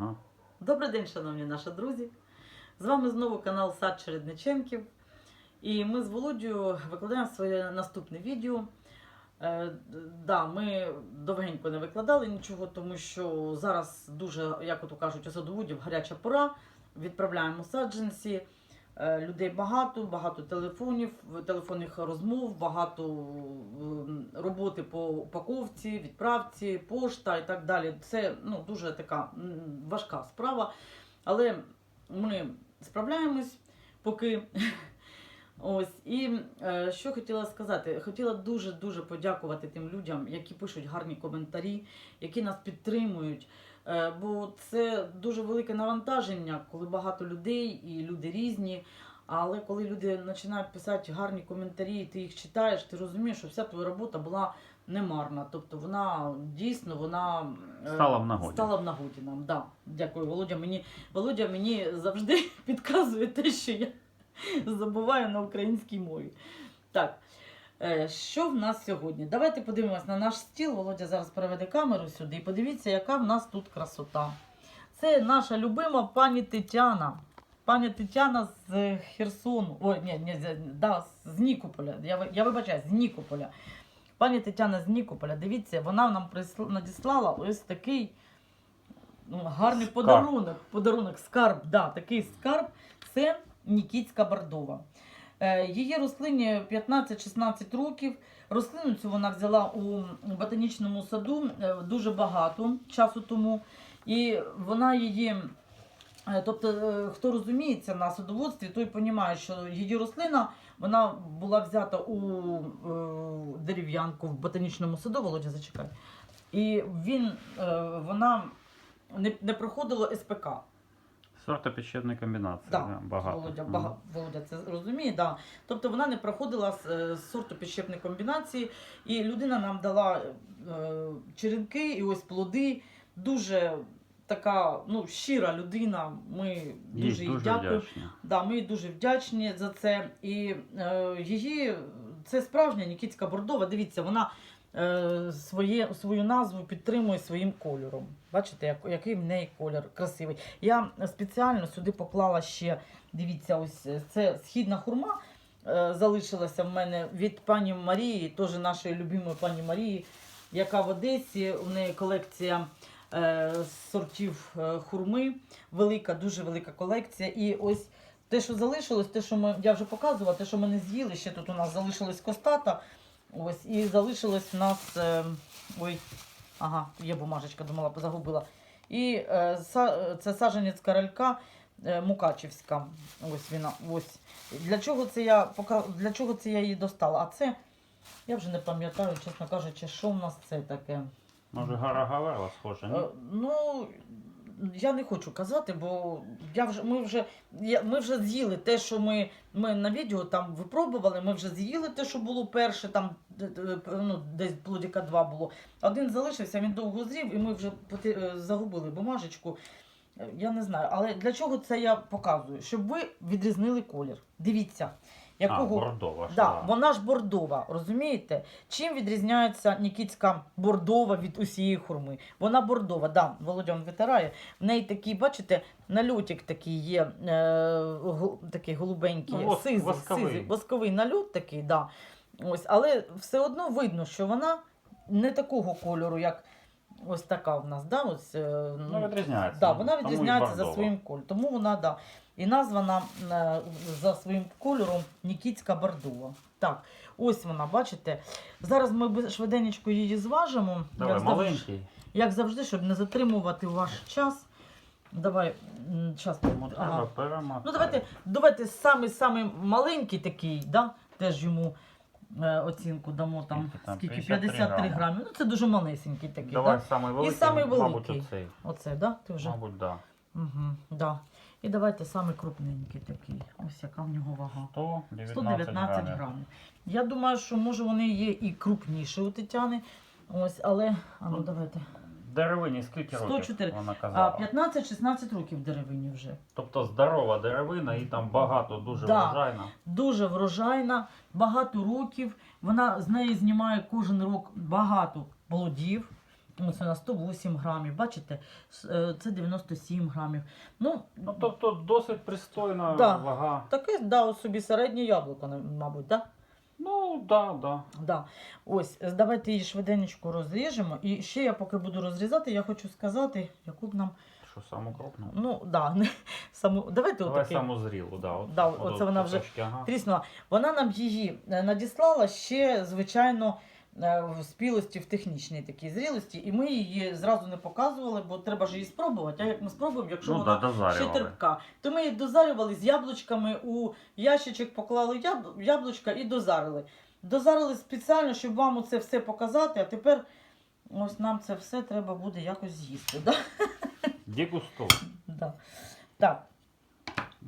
Ага. Добрий день, шановні наші друзі. З вами знову канал Сад Чередниченків. І ми з Володю викладаємо своє наступне відео. Е, да, ми довгенько не викладали нічого, тому що зараз дуже, як от кажуть, у садоводів гаряча пора. Відправляємо саджанці. Е, Людей багато, багато телефонів, телефонних розмов, багато роботи по упаковці, відправці, пошта і так далі. Це ну, дуже така важка справа. Але ми справляємось поки. Ось і е, що хотіла сказати, хотіла дуже дуже подякувати тим людям, які пишуть гарні коментарі, які нас підтримують. Е, бо це дуже велике навантаження, коли багато людей і люди різні. Але коли люди починають писати гарні коментарі, і ти їх читаєш, ти розумієш, що вся твоя робота була немарна. Тобто вона дійсно вона е, Стала в нагоді. Стала в нагоді нам. Да. Дякую, Володя. Мені Володя мені завжди підказує те, що я забуваю на українській мові. Так. Е, Що в нас сьогодні? Давайте подивимось на наш стіл. Володя зараз переведе камеру сюди і подивіться, яка в нас тут красота. Це наша любима пані Тетяна. Пані Тетяна з Херсону. Ой, ні, ні, да, з Нікополя. Я, я вибачаю, з Нікополя. Пані Тетяна з Нікополя, дивіться, вона нам присла- надіслала ось такий ну, гарний Скарб. подарунок. Подарунок, скарб, да, такий скарб. Це Нікітська бордова. Е, Її рослині 15-16 років. Рослину цю вона взяла у ботанічному саду е, дуже багато часу тому. І вона її, е, тобто, хто розуміється на садоводстві, той розуміє, що її рослина вона була взята у дерев'янку в ботанічному саду, Володя, зачекай. І він, вона не проходила СПК. Сортопечерної комбінації. Да, да, багато. Володя, Мгм. бага, Володя це розуміє, да. Тобто вона не проходила з, е, з сорту підщепної комбінації, і людина нам дала е, черенки і ось плоди. Дуже така ну, щира людина. Ми Їй дуже їй дякуємо. Да, ми їй дуже вдячні за це. І е, її це справжня Нікітська бордова. Дивіться, вона своє, свою назву підтримує своїм кольором. Бачите, як, який в неї колір красивий. Я спеціально сюди поклала ще, дивіться, ось е, це східна хурма. е, Залишилася в мене від пані Марії, теж нашої любимої пані Марії, яка в Одесі. У неї колекція е, сортів е, хурми. Велика, дуже велика колекція. І ось те, що залишилось, те, що ми, я вже показувала, те, що ми не з'їли, ще тут у нас залишилась костата. Ось, і залишилось у нас. Е, ой, ага, є бумажечка, думала, загубила. І е, са, це саджанець королька е, Мукачівська. Ось вона. Ось. Для чого це я пока, для чого це я її достала? А це, я вже не пам'ятаю, чесно кажучи, що в нас це таке. Може, гара Галела схожа, ні? Ну, я не хочу казати, бо я вже, ми, вже, я, ми вже з'їли те, що ми, ми на відео там випробували, ми вже з'їли те, що було перше, там ну, десь плодіка два було. Один залишився, він довго зрів, і ми вже поте- е, загубили бумажечку. Е, Я не знаю, але для чого це я показую? Щоб ви відрізнили колір. Дивіться, А, бордова. ж, Да, да. вона ж бордова, розумієте? Чим відрізняється Нікітська бордова від усієї хурми? Вона бордова, да, Володя он витирає. В неї такий, бачите, нальотик такий є, е, гу- такий голубенький, Ну, воск- сизий, восковий. сизий, восковий нальот такий, да. Ось, але все одно видно, що вона не такого кольору, як ось така в нас. Да? Ось, е, Ну, відрізняється. Да, вона Тому і відрізняється за бордова. своїм кольором. Тому вона, да. І названа е, за своїм кольором Нікітська бордова. Так, ось вона, бачите. Зараз ми швиденечко її зважимо. Давай, як, завжди, як завжди, щоб не затримувати ваш час. Давай, час. Ага. Ну, давайте, давайте самий самий маленький такий, да? теж йому е, оцінку дамо там Скільки там? скільки? 53 53 грами. грамів. Ну, це дуже малесенький такий. Давай Да? самий великий, самий мабуть, оцей. Оце, да? Ти вже? Мабуть, да. Угу, да. І давайте самий крупненький такий. Ось яка в нього вага. 119, 119 грамів. грамів. Я думаю, що може вони є і крупніші у Тетяни. Ось, але а Ну, давайте. Деревині скільки років 104. вона казала? 15-16 років деревині вже. Тобто здорова деревина і там багато, дуже Да. врожайна. Дуже врожайна, багато років. Вона з неї знімає кожен рік багато плодів. Ось вона 108 грамів. Бачите, е, це 97 грамів. Ну, Ну, тобто досить пристойна Да. вага. таке, да, от собі середнє яблуко, мабуть, да? Ну, да, да. Да. Ось, давайте її швиденько розріжемо. І ще я поки буду розрізати, я хочу сказати, яку б нам. Що саму крупну? Ну, да, не, саму, давайте Давай отаке. саму зрілу, да. От, Да, от оце от вона вже ага. Тріснула. Вона нам її е, надіслала ще, звичайно, в спілості, в технічній такій зрілості, і ми її зразу не показували, бо треба ж її спробувати. А як ми спробуємо, якщо Ну, вона да, ще дозарювали. терпка, то ми її дозарювали з яблучками у ящичок, поклали яб... яблучка і дозарили. Дозарили спеціально, щоб вам це все показати, а тепер ось нам це все треба буде якось з'їсти. Да? Дегустуй. Да. Так,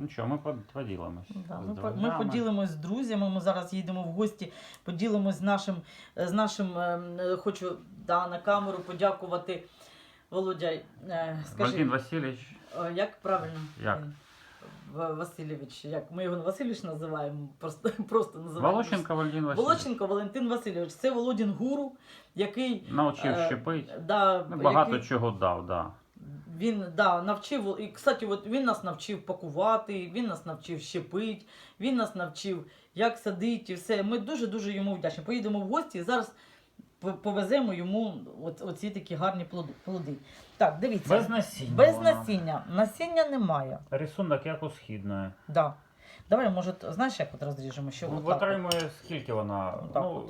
Ну що, ми поділимось. Да, ми, по- ми поділимось з друзями. Ми зараз їдемо в гості, поділимось з нашим, з нашим ем, е, хочу да, на камеру подякувати Володя. е, Скажи, Валентин Васильович, як правильно? Як? Васильович, як ми його Васильович називаємо, просто, просто називаємо. Волощенко Валентин Васильович. Волоченко Валентин Васильович. Це Володін гуру, який Навчив Е, щепить. да, Ну, багато який, чого дав, да. Він да, навчив, і, кстати, от він нас навчив пакувати, він нас навчив щепити, він нас навчив, як садити, і все. Ми дуже-дуже йому вдячні. Поїдемо в гості і зараз повеземо йому от, оці такі гарні плоди. Так, дивіться. Без насіння. Без вона. насіння. Насіння немає. Рисунок як у східної. Да. Давай, може, знаєш, як от розріжемо? Що Ну, от. витримує скільки вона. Ну, от.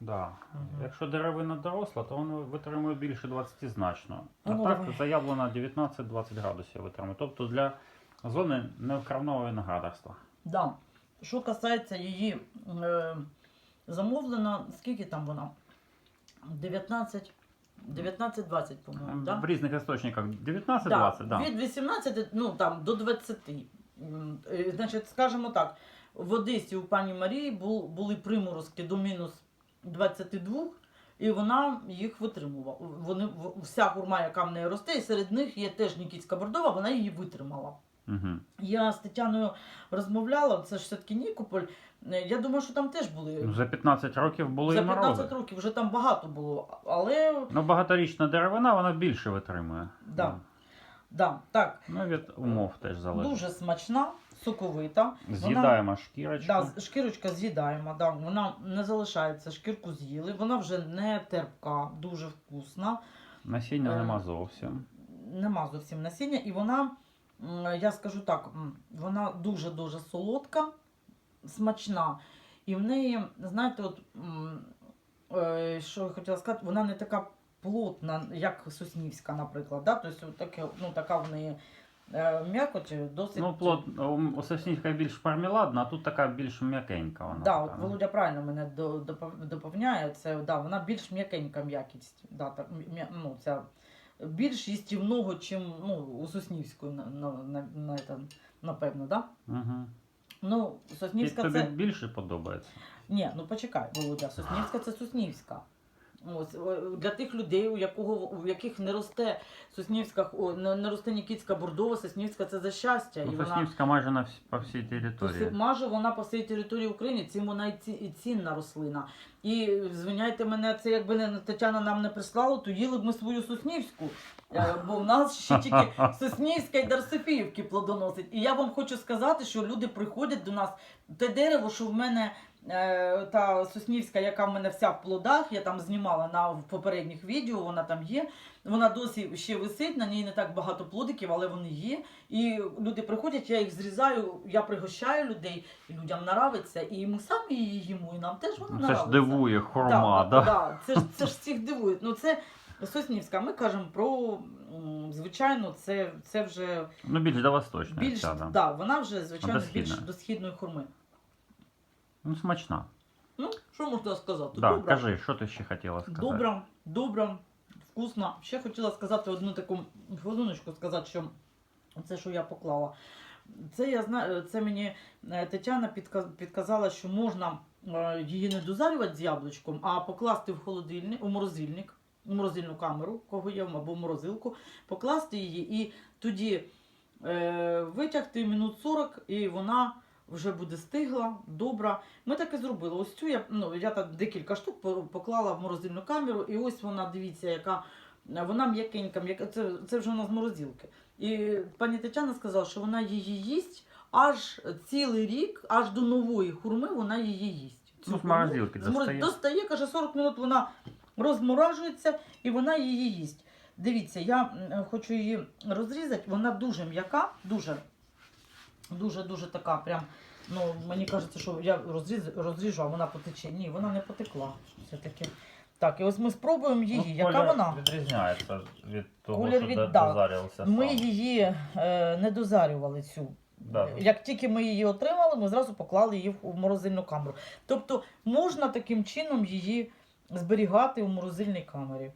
Да. Мгм. Якщо деревина доросла, то вона витримує більше 20 значно. А Ну, так давай. заявлено 19-20 градусів витримує. Тобто для зони невкривного виноградарства. Да. Що касається її е, замовлено, скільки там вона? 19, 19-20, по-моєму. Да? В різних істочниках 19-20, Да, да. Від 18 ну, там, до 20. М, е, Значить, скажімо так, в Одесі у пані Марії бу- були приморозки до мінус 22, і вона їх витримувала. Вони, вся гурма, яка в неї росте, і серед них є теж Нікітська бордова, вона її витримала. Угу. Я з Тетяною розмовляла, це ж все-таки Нікополь. Я думаю, що там теж були. Ну, за 15 років були За і морози. 15 років вже там багато було. Але Ну, багаторічна деревина, вона більше витримує. Да. да, так, Ну, від умов теж залежить. дуже смачна, соковита. З'їдаємо шкірочку. да, шкірочка з'їдаємо, да, вона не залишається, шкірку з'їли. Вона вже не терпка, дуже вкусна. Насіння Е, нема зовсім. Нема зовсім насіння, і вона, я скажу так, вона дуже-дуже солодка, смачна. І в неї, знаєте, от, е, що я хотіла сказати, вона не така плотна, як Соснівська, наприклад. Да? Тобто, таке, ну, така в неї м'якоть досить. Ну, плод, у Соснівська більш мармеладна, а тут така більш м'якенька вона. Да, така, от ну. Володя правильно мене до- допов- доповняє. Це да, вона більш м'якенька м'якість. Да, так, м'я- ну, ця, більш їстівного, чим ну, у Соснівської, на, на, на, на, напевно, да? Угу. Ну, Соснівська Тобі це. більше подобається. Ні, ну почекай, Володя, Соснівська це Соснівська. Ось для тих людей, у якого у яких не росте Соснівська, не, росте Нікітська бордова, Соснівська це за щастя. Ну, і вона Соснівська майже на всі, по всій території. Майже вона по всій території України, цим вона і ці- і цінна рослина. І звиняйте мене, це якби не Тетяна нам не прислала, то їли б ми свою Соснівську. Е, Бо в нас ще тільки Соснівська і Дарсофіївки плодоносить. І я вам хочу сказати, що люди приходять до нас. Те дерево, що в мене та Соснівська, яка в мене вся в плодах, я там знімала на в попередніх відео, вона там є. Вона досі ще висить, на ній не так багато плодиків, але вони є. І люди приходять, я їх зрізаю, я пригощаю людей, і людям нравиться, і ми самі її їмо, і нам теж вона Ну, Це ж нравиться. дивує хурма, да, да? да, це ж це ж всіх дивує. Ну це Соснівська. Ми кажемо про звичайно, це, це вже Ну, більш до восточної більш ця, да. да, вона вже звичайно До більш до східної хурми. Ну, смачна. Ну, що можна сказати? Да, Добра. кажи, що ти ще хотіла сказати? Добра, добра, вкусна. Ще хотіла сказати одну таку хвилиночку, сказати, що це, що я поклала. Це я знаю, це мені е, Тетяна підказала, що можна е, її не дозарювати з яблучком, а покласти в холодильник, у морозильник, у морозильну камеру, кого є, або в морозилку, покласти її і тоді е, витягти минут 40, і вона вже буде стигла, добра. Ми так і зробили. Ось цю я, ну, я так декілька штук поклала в морозильну камеру, і ось вона, дивіться, яка Вона м'якенька, м'яка. Це, це вже у нас морозилки. І пані Тетяна сказала, що вона її їсть аж цілий рік, аж до нової хурми вона її їсть. Цю Ну, з морозилки мороз- достає. достає, каже, 40 минут вона розморажується і вона її їсть. Дивіться, я хочу її розрізати. Вона дуже м'яка, дуже, дуже, дуже така. Прям, ну, мені кажеться, що я розріз, розріжу, а вона потече. Ні, вона не потекла. Все-таки. Так, і ось ми спробуємо її. Ну, Яка колір вона? Відрізняється від того, Колір що від- до- дозарювався Ми сам. її е, не дозарювали цю. Да. Як тільки ми її отримали, ми зразу поклали її в- в морозильну камеру. Тобто можна таким чином її зберігати у морозильній камері.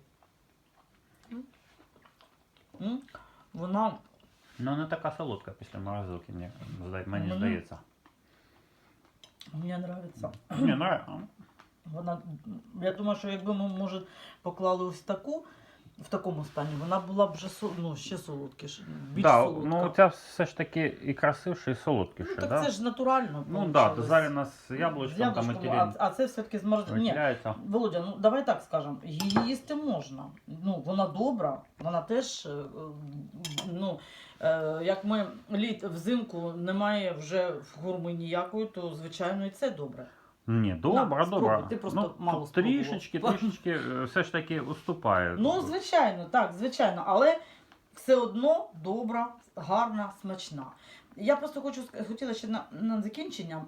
Вона Ну, не така солодка після морозилки, мені, зда- мені Мені- здається. мені подобається. Ні, ну, Вона, я думаю, що якби ми, може, поклали ось таку, в такому стані, вона була б вже ну, ще солодкіша. Більш да, солодка. ну ця все ж таки і красивше, і солодкіше, Ну, так да? це ж натурально. Ну так, да, получалось. дозарена з З яблучком, там яблучком, а, а це все-таки з морозилки. Ні, виділяється. Володя, ну давай так скажемо, її їсти можна. Ну, вона добра, вона теж, е, е, ну, як ми літ взимку немає вже в гурми ніякої, то звичайно і це добре. Ні, добре, добре. ти просто ну, мало трішечки, трішечки е, все ж таки уступає. Ну, звичайно, так, звичайно, але все одно добра, гарна, смачна. Я просто хочу хотіла ще на, на закінчення.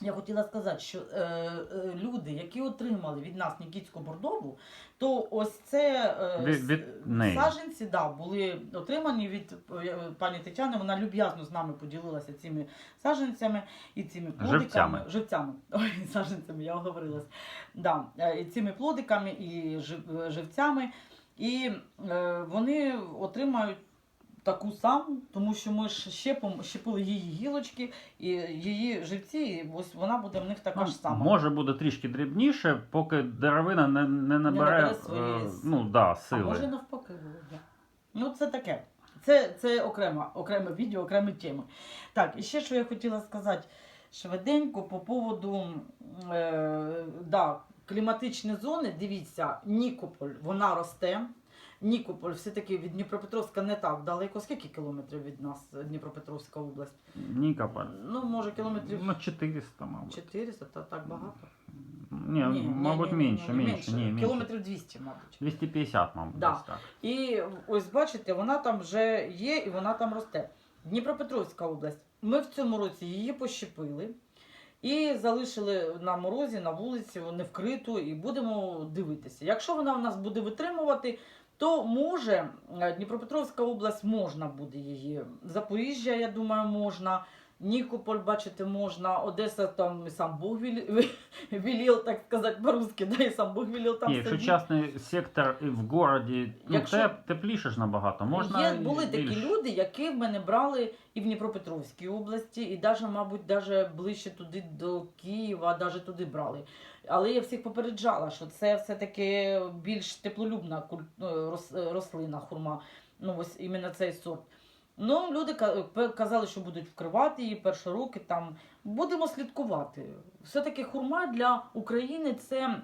Я хотіла сказати, що е, е, люди, які отримали від нас Нікітську бордову, то ось це е, Від- від неї. саджанці да, були отримані від е, пані Тетяни. Вона люб'язно з нами поділилася цими саджанцями і цими плодиками. Живцями. Живцями. Ой, саджанцями, я оговорилась. Да, е, і цими плодиками і жив- живцями. І е, вони отримають таку саму, тому що ми ж щепом, щепили її гілочки і її живці, і ось вона буде в них така Ну, ж сама. Може буде трішки дрібніше, поки деревина не, не набере, набере своєї е, с- ну, да, А сили. може навпаки Володя. Ну, це таке. Це, це окрема, окреме відео, окремі теми. Так, і ще що я хотіла сказати швиденько по поводу е, да, кліматичні зони. Дивіться, Нікополь, вона росте. Нікополь все-таки від Дніпропетровська не так далеко. Скільки кілометрів від нас Дніпропетровська область? Нікополь. Ну, може, кілометрів Ну, 400, мабуть. 400, та так багато. Ні, мабуть, менше, ні, менше, ні, менше. Кілометрів 200, мабуть. 250, мабуть, Да. десь так. І ось бачите, вона там вже є і вона там росте. Дніпропетровська область. Ми в цьому році її пощепили і залишили на морозі, на вулиці, не вкриту, і будемо дивитися. Якщо вона в нас буде витримувати, то може е, Дніпропетровська область можна буде її. Запоріжжя, я думаю, можна. Нікополь, бачите, можна, Одеса там і сам Бог велів, так сказати, по-русски, да, і сам Бог велів там Ні, якщо сидіти. частний сектор в городі, ну, Якщо- теп, тепліше ж набагато. Можна Є, були такі люди, які в мене брали і в Дніпропетровській області, і навіть, мабуть, даже ближче туди до Києва, навіть туди брали. Але я всіх попереджала, що це все-таки більш теплолюбна ну, рослина, хурма. Ну, ось іменно цей сорт. Ну, люди ка- казали, що будуть вкривати її перші роки. Там будемо слідкувати. Все-таки хурма для України це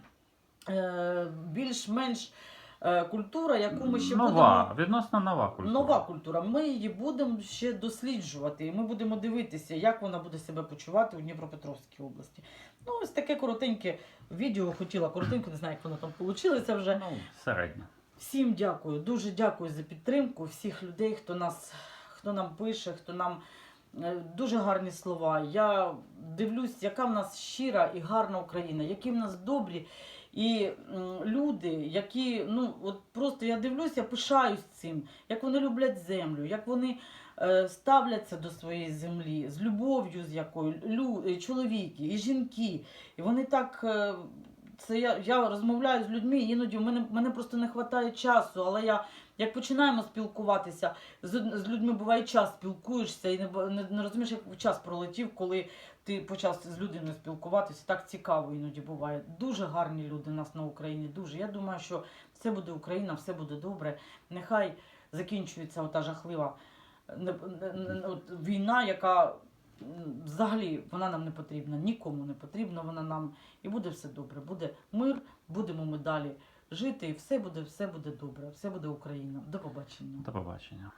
е, більш-менш е, культура, яку ми ще будемо Нова, відносно нова культура. Нова культура. Ми її будемо ще досліджувати, і ми будемо дивитися, як вона буде себе почувати у Дніпропетровській області. Ну, ось таке коротеньке відео хотіла коротенько, не знаю, як воно там вийшло вже. Ну, середньо. Всім дякую, дуже дякую за підтримку всіх людей, хто нас, хто нам пише, хто нам е, дуже гарні слова. Я дивлюсь, яка в нас щира і гарна Україна, які в нас добрі і люди, які, ну от просто я дивлюсь, я пишаюсь цим, як вони люблять землю, як вони е, ставляться до своєї землі з любов'ю, з якою лю, чоловіки і жінки. І вони так. е, це я, я розмовляю з людьми, іноді в мене, мене просто не вистачає часу, але я як починаємо спілкуватися, з, з людьми буває час спілкуєшся і не, не, не розумієш, як час пролетів, коли ти почав з людиною спілкуватися. Так цікаво іноді буває. Дуже гарні люди у нас на Україні. Дуже. Я думаю, що все буде Україна, все буде добре. Нехай закінчується ота жахлива війна, яка взагалі вона нам не потрібна, нікому не потрібна. Вона нам і буде все добре. Буде мир, будемо ми далі жити, і все буде, все буде добре, все буде Україна. До побачення. До побачення.